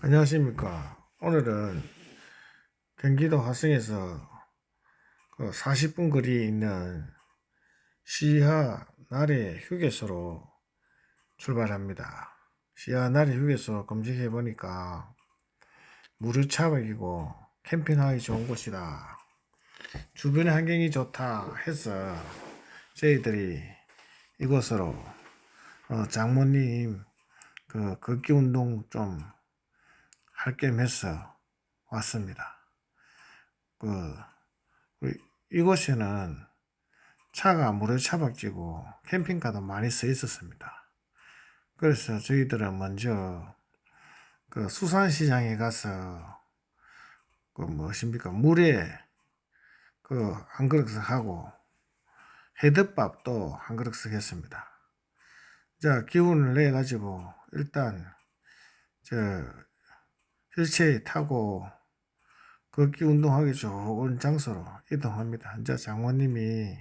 안녕하십니까. 오늘은 경기도 화성에서 그 40분 거리에 있는 시하 나래 휴게소로 출발합니다. 시하 나래 휴게소 검색해 보니까 무료차박이고 캠핑하기 좋은 곳이다. 주변의 환경이 좋다 해서 저희들이 이곳으로 어, 장모님 그 걷기 운동 좀 해서 왔습니다. 그 이곳에는 차가 무료 차박지고 캠핑카도 많이 서 있었습니다. 그래서 저희들은 먼저 그 수산시장에 가서 그 무엇입니까 물에 그 한 그릇씩 하고 헤드밥도 한 그릇씩 했습니다. 자 기운을 내 가지고 일단 저 휠체어 타고 걷기 운동하기 좋은 장소로 이동합니다. 이제 장모님이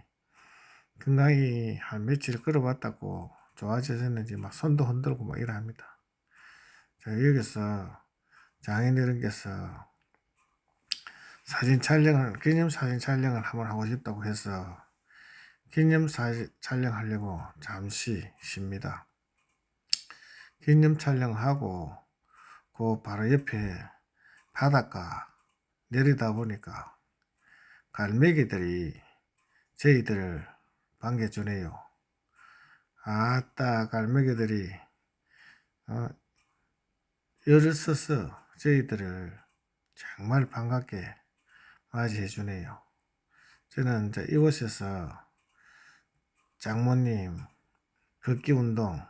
건강히 한 며칠 걸어봤다고 좋아졌는지 막 손도 흔들고 막 이러합니다. 자, 여기서 장인어른께서 사진 촬영을, 기념 사진 촬영을 한번 하고 싶다고 해서 기념 사진 촬영하려고 잠시 쉽니다. 기념 촬영하고 그 바로 옆에 바닷가 내리다 보니까 갈매기들이 저희들을 반겨주네요. 아따 갈매기들이 어, 열을 써서 저희들을 정말 반갑게 맞이해 주네요. 저는 이제 이곳에서 장모님 걷기 운동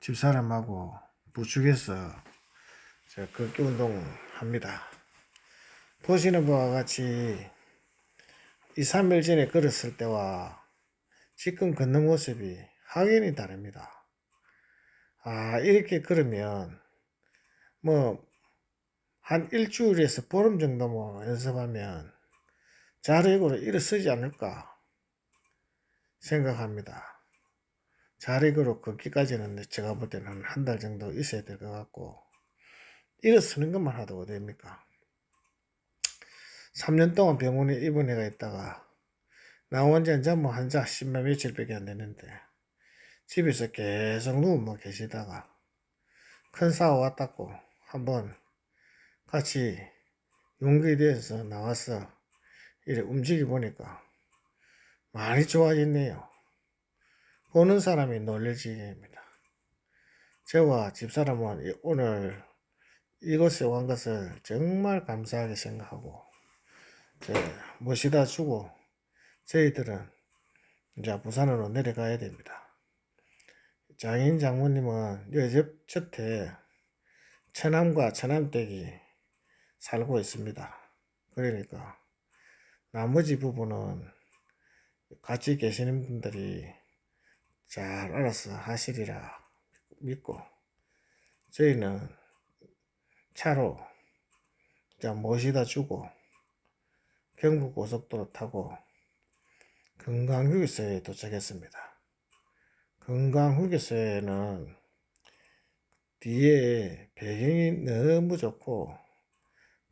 집사람하고 부축해서 저 걷기 운동 합니다. 보시는 바와 같이 2, 3일 전에 걸었을 때와 지금 걷는 모습이 확연히 다릅니다. 아, 이렇게 걸으면 뭐 한 일주일에서 보름 정도만 연습하면 자력으로 일어서지 않을까 생각합니다. 자력으로 걷기까지는 제가 볼 때는 한 달 정도 있어야 될 것 같고 일어서는 것만 하도 어딥니까? 3년 동안 병원에 입원해가 있다가 나온 지 이제 뭐 한자 10만 며칠밖에 안 되는데 집에서 계속 누워만 계시다가 큰 사고 왔다고 한번 같이 용기에 대해서 나와서 이래 움직이 보니까 많이 좋아졌네요. 보는 사람이 놀래지입니다. 저와 집사람은 오늘 이곳에 온 것을 정말 감사하게 생각하고 저 모시다 주고 저희들은 이제 부산으로 내려가야 됩니다. 장인 장모님은 여집 저태 처남과 처남댁이 살고 있습니다. 그러니까 나머지 부분은 같이 계시는 분들이 잘 알아서 하시리라 믿고 저희는 차로 자 모시다 주고 경북 고속도로 타고 건강휴게소에 도착했습니다. 건강휴게소에는 뒤에 배경이 너무 좋고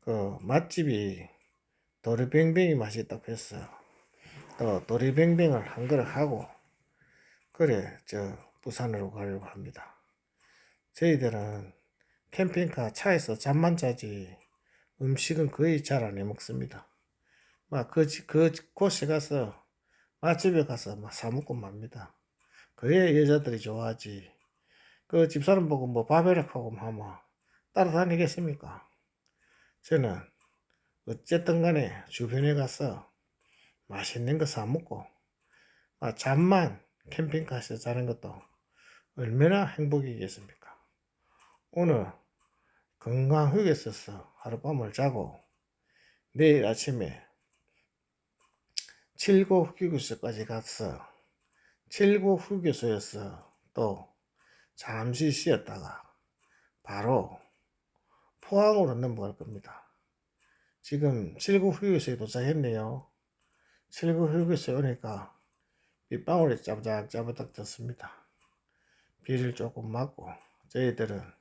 그 맛집이 도리뱅뱅이 맛있다고 했어. 또 도리뱅뱅을 한 그릇 하고 그래 저 부산으로 가려고 합니다. 저희들은 캠핑카 차에서 잠만 자지 음식은 거의 잘 안 해 먹습니다. 막그 그 곳에 가서 맛집에 가서 막 사 먹고 맙니다. 그래야 여자들이 좋아하지. 그 집사람 보고 뭐 바베렉하고 하면 따라다니겠습니까? 저는 어쨌든 간에 주변에 가서 맛있는 거 사 먹고 아, 잠만 캠핑카에서 자는 것도 얼마나 행복이겠습니까? 오늘 건강 휴게소에서 하룻밤을 자고 내일 아침에 칠고 휴게소까지 가서 칠고 휴게소에서 또 잠시 쉬었다가 바로 포항으로 넘어갈 겁니다. 지금 칠구 휴게소에 도착했네요. 칠구 휴게소에 오니까 빗방울이 짜부작짜부작 졌습니다. 비를 조금 맞고 저희들은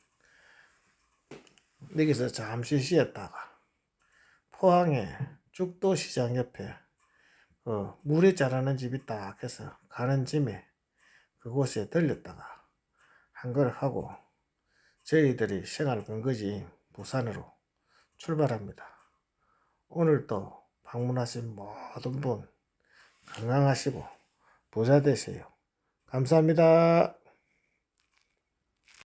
여기서 잠시 쉬었다가 포항에 죽도시장 옆에 그 물에 자라는 집이 딱 해서 가는 짐에 그곳에 들렸다가 한 걸 하고 저희들이 생활 근거지인 부산으로 출발합니다. 오늘도 방문하신 모든 분 건강하시고 부자 되세요. 감사합니다.